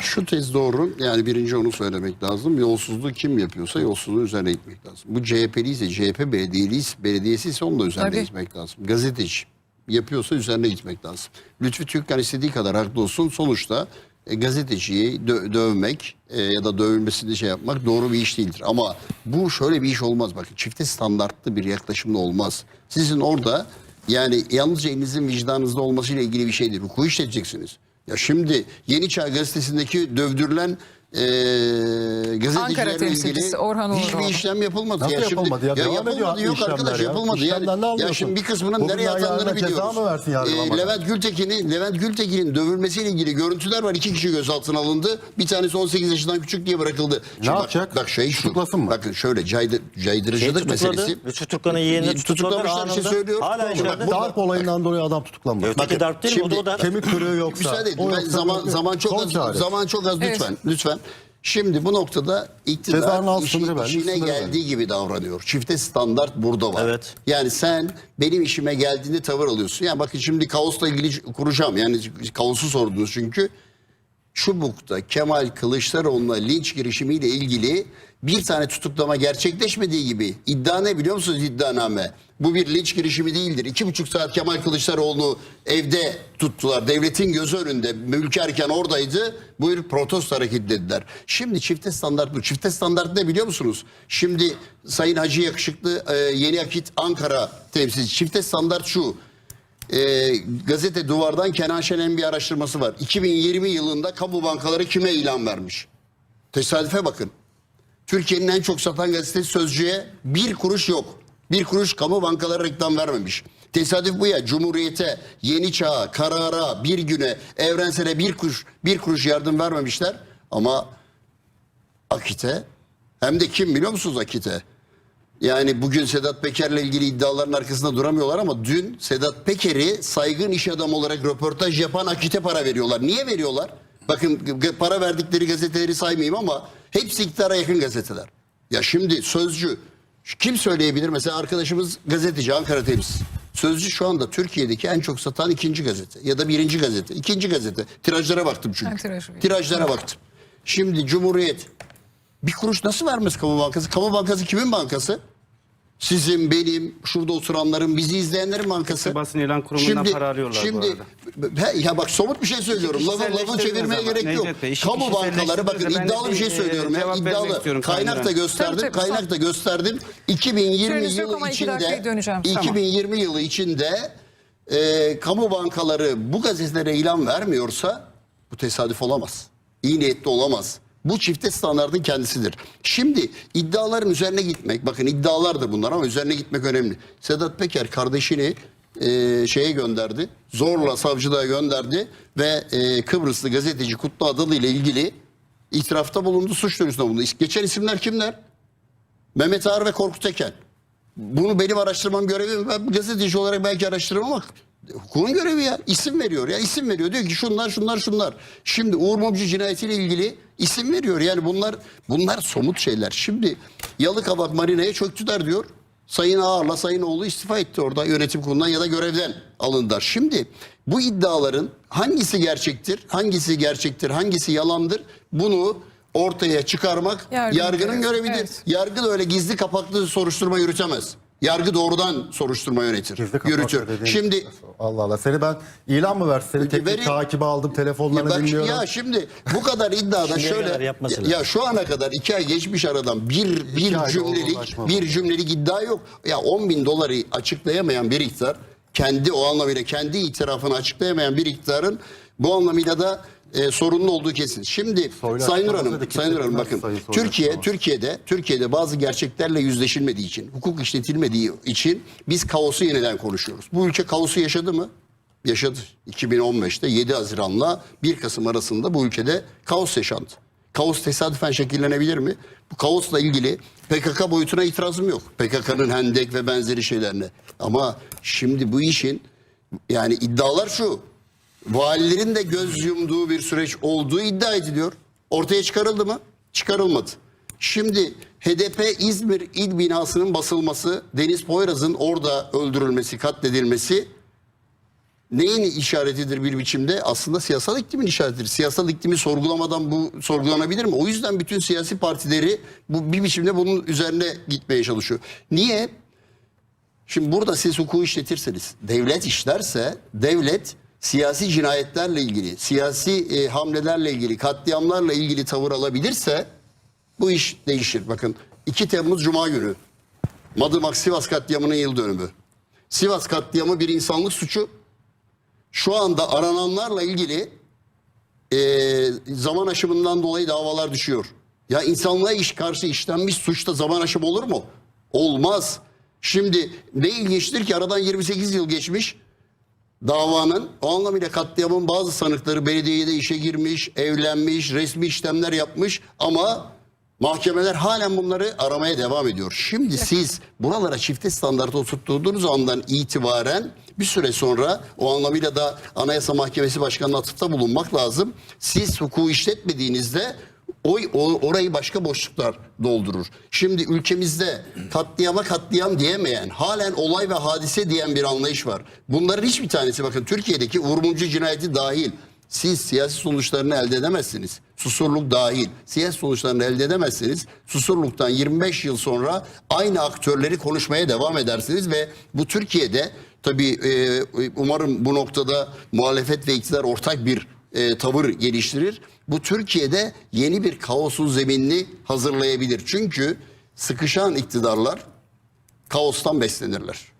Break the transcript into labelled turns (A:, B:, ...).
A: Şu tez doğru. Yani birinci onu söylemek lazım. Yolsuzluğu kim yapıyorsa yolsuzluğun üzerine gitmek lazım. Bu CHP'li ise CHP belediyesi, belediyesi ise onun da üzerine
B: Tabii.
A: gitmek lazım. Gazeteci yapıyorsa üzerine gitmek lazım. Lütfü Türkkan istediği kadar haklı olsun. Sonuçta e, gazeteciyi dö- dövmek e, ya da dövülmesini şey yapmak doğru bir iş değildir. Ama bu şöyle bir iş olmaz. Bakın çifte standartlı bir yaklaşımla olmaz. Sizin orada yani yalnızca elinizin vicdanınızda olmasıyla ilgili bir şeydir. Hukuku işleteceksiniz. Ya şimdi Yeni Çağ gazetesindeki dövdürülen e, gazetecilerle ilgili
B: temsilcisi Orhan
A: hiçbir işlem yapılmadı.
C: Nasıl
A: ya şimdi,
C: yapılmadı ya? Devam
A: yapılmadı
C: ediyor
A: yok
C: işlemler
A: arkadaş
C: ya.
A: yapılmadı.
C: İşlemden
A: Yani,
C: ne
A: ya
C: alıyorsun?
A: şimdi bir kısmının
C: Bugün
A: nereye
C: yarına
A: atandığını
C: ceza
A: biliyoruz.
C: mı versin
A: Ee,
C: yargılamadan?
A: Levent Gültekin'in Levent Gültekin'in dövülmesiyle ilgili görüntüler var. İki kişi gözaltına alındı. Bir tanesi 18 yaşından küçük diye bırakıldı. Şimdi bak-
C: yapacak?
A: Bak, şey şu.
C: Tutuklasın mı?
A: Bakın şöyle caydı, caydırıcılık
D: Şey tutukladı.
A: meselesi.
D: Lütfü Türkkan'ın yeğenini tutukladılar
A: Tutuklamışlar, bir şey
D: anında.
A: söylüyorum.
D: Hala
A: Bak,
D: içeride.
A: bu-
C: Darp olayından dolayı adam tutuklanmadı.
D: Öteki darp değil mi? O da
A: şimdi-
D: o da.
C: Kemik kırığı yoksa.
A: Müsaade edin.
C: o
A: Ben
C: yoksa
A: zaman çok
C: Son
A: az
C: çare.
A: zaman çok az lütfen lütfen. Şimdi bu noktada iktidar işi, işine geldiği gibi davranıyor. Çifte standart burada var.
D: Evet.
A: Yani sen benim işime geldiğinde tavır alıyorsun. Ya bakın şimdi kaosla ilgili kuracağım. Yani kaosu sordunuz çünkü. Çubuk'ta Kemal Kılıçdaroğlu'na linç girişimiyle ilgili bir tane tutuklama gerçekleşmediği gibi iddia ne biliyor musunuz iddianame? Bu bir linç girişimi değildir. İki buçuk saat Kemal Kılıçdaroğlu evde tuttular. Devletin gözü önünde mülkerken oradaydı. Bu bir protesto hareketi dediler. Şimdi çifte standart bu. Çifte standart ne biliyor musunuz? Şimdi Sayın Hacı Yakışıklı e, Yeni Akit Ankara temsilcisi. Çifte standart şu e, gazete Duvar'dan Kenan Şen'in bir araştırması var. 2020 yılında kamu bankaları kime ilan vermiş? Tesadüfe bakın. Türkiye'nin en çok satan gazetesi Sözcü'ye bir kuruş yok. Bir kuruş kamu bankaları reklam vermemiş. Tesadüf bu ya. Cumhuriyete, Yeni Çağ'a, Karar'a, Bir Güne, Evrensel'e bir kuruş, bir kuruş yardım vermemişler. Ama Akit'e hem de kim biliyor musunuz Akit'e? Yani bugün Sedat Peker'le ilgili iddiaların arkasında duramıyorlar ama dün Sedat Peker'i saygın iş adamı olarak röportaj yapan Akit'e para veriyorlar. Niye veriyorlar? Bakın para verdikleri gazeteleri saymayayım ama hepsi iktidara yakın gazeteler. Ya şimdi Sözcü kim söyleyebilir? Mesela arkadaşımız gazeteci Ankara temsilcisi. Sözcü şu anda Türkiye'deki en çok satan ikinci gazete ya da birinci gazete. ikinci gazete. Tirajlara baktım çünkü. Tirajlara baktım. Şimdi Cumhuriyet bir kuruş nasıl vermez kamu bankası? Kamu bankası kimin bankası? Sizin, benim, şurada oturanların, bizi izleyenlerin bankası.
E: Basın ilan kurumundan para alıyorlar bu
A: Şimdi, He, ya bak somut bir şey söylüyorum. Lafı, lafı çevirmeye
E: ama.
A: gerek yok.
E: Bey,
A: Kamu bankaları bakın iddialı bir şey
E: e,
A: söylüyorum. ya,
E: cevap vermek
A: iddialı. Kaynak da gösterdim.
B: Tabii, tabii,
A: kaynak da gösterdim. 2020
B: Süreniz yok
A: yılı içinde
B: döneceğim.
A: 2020 yılı içinde e, kamu bankaları bu gazetelere ilan vermiyorsa bu tesadüf olamaz. İyi niyetli olamaz. Bu çifte standartın kendisidir. Şimdi iddiaların üzerine gitmek, bakın iddialardır bunlar ama üzerine gitmek önemli. Sedat Peker kardeşini e, şeye gönderdi, zorla savcılığa gönderdi ve e, Kıbrıslı gazeteci Kutlu Adalı ile ilgili itirafta bulundu, suç duyurusunda bulundu. Geçen isimler kimler? Mehmet Ağar ve Korkut Eken. Bunu benim araştırmam görevi? Ben gazeteci olarak belki araştırırım ama hukukun görevi ya. İsim veriyor ya isim veriyor. Diyor ki şunlar şunlar şunlar. Şimdi Uğur Mumcu cinayetiyle ilgili isim veriyor. Yani bunlar bunlar somut şeyler. Şimdi Yalıkavak Marina'ya çöktüler diyor. Sayın Ağar'la Sayın Oğlu istifa etti orada yönetim kurulundan ya da görevden alındılar. Şimdi bu iddiaların hangisi gerçektir, hangisi gerçektir, hangisi yalandır bunu ortaya çıkarmak
B: Yargının
A: yargının
B: görevi.
A: görevidir.
B: Evet.
A: Yargı da öyle gizli kapaklı soruşturma yürütemez. Yargı doğrudan soruşturma yönetir,
C: Gizli kapak
A: yürütür.
C: dediğin-
A: Şimdi
C: Allah Allah seni ben ilan mı versin? Seni teknik
A: Verin.
C: takibe aldım
A: ya,
C: telefonlarını
A: bak,
C: dinliyorum.
A: ya şimdi bu kadar iddiada
D: Şimdiye
A: şöyle
D: kadar yapması
A: ya, ya şu ana kadar iki ay geçmiş aradan bir bir
C: ay
A: cümlelik
C: olgunlaşma
A: bir cümlelik iddia yok. Ya 10 bin doları açıklayamayan bir iktidar kendi o anlamıyla kendi itirafını açıklayamayan bir iktidarın bu anlamıyla da e, sorunlu olduğu kesin. Şimdi
C: Soylu
A: Sayın Nur Hanım, Sayın Nur Hanım bakın
C: Sayın Soylu
A: Türkiye
C: açıklaması.
A: Türkiye'de Türkiye'de bazı gerçeklerle yüzleşilmediği için, hukuk işletilmediği için biz kaosu yeniden konuşuyoruz. Bu ülke kaosu yaşadı mı? Yaşadı. 2015'te 7 Haziran'la 1 Kasım arasında bu ülkede kaos yaşandı. Kaos tesadüfen şekillenebilir mi? Bu kaosla ilgili PKK boyutuna itirazım yok. PKK'nın hendek ve benzeri şeylerine. Ama şimdi bu işin yani iddialar şu. Valilerin de göz yumduğu bir süreç olduğu iddia ediliyor. Ortaya çıkarıldı mı? Çıkarılmadı. Şimdi HDP İzmir il binasının basılması, Deniz Poyraz'ın orada öldürülmesi, katledilmesi neyin işaretidir bir biçimde? Aslında siyasal iklimin işaretidir. Siyasal iklimi sorgulamadan bu sorgulanabilir mi? O yüzden bütün siyasi partileri bu bir biçimde bunun üzerine gitmeye çalışıyor. Niye? Şimdi burada siz hukuku işletirseniz, devlet işlerse devlet siyasi cinayetlerle ilgili, siyasi e, hamlelerle ilgili, katliamlarla ilgili tavır alabilirse bu iş değişir. Bakın 2 Temmuz Cuma günü Madımak Sivas katliamının yıl dönümü. Sivas katliamı bir insanlık suçu. Şu anda arananlarla ilgili e, zaman aşımından dolayı davalar düşüyor. Ya insanlığa iş karşı işlenmiş suçta zaman aşımı olur mu? Olmaz. Şimdi ne ilginçtir ki aradan 28 yıl geçmiş davanın o anlamıyla katliamın bazı sanıkları belediyede işe girmiş, evlenmiş, resmi işlemler yapmış ama mahkemeler halen bunları aramaya devam ediyor. Şimdi siz buralara çifte standart oturttuğunuz andan itibaren bir süre sonra o anlamıyla da Anayasa Mahkemesi Başkanı'na atıfta bulunmak lazım. Siz hukuku işletmediğinizde o, o- orayı başka boşluklar doldurur. Şimdi ülkemizde katliama katliam diyemeyen, halen olay ve hadise diyen bir anlayış var. Bunların hiçbir tanesi bakın Türkiye'deki Uğur Mumcu cinayeti dahil. Siz siyasi sonuçlarını elde edemezsiniz. Susurluk dahil. Siyasi sonuçlarını elde edemezsiniz. Susurluktan 25 yıl sonra aynı aktörleri konuşmaya devam edersiniz ve bu Türkiye'de tabii e, umarım bu noktada muhalefet ve iktidar ortak bir e, tavır geliştirir. Bu Türkiye'de yeni bir kaosun zeminini hazırlayabilir. Çünkü sıkışan iktidarlar kaostan beslenirler.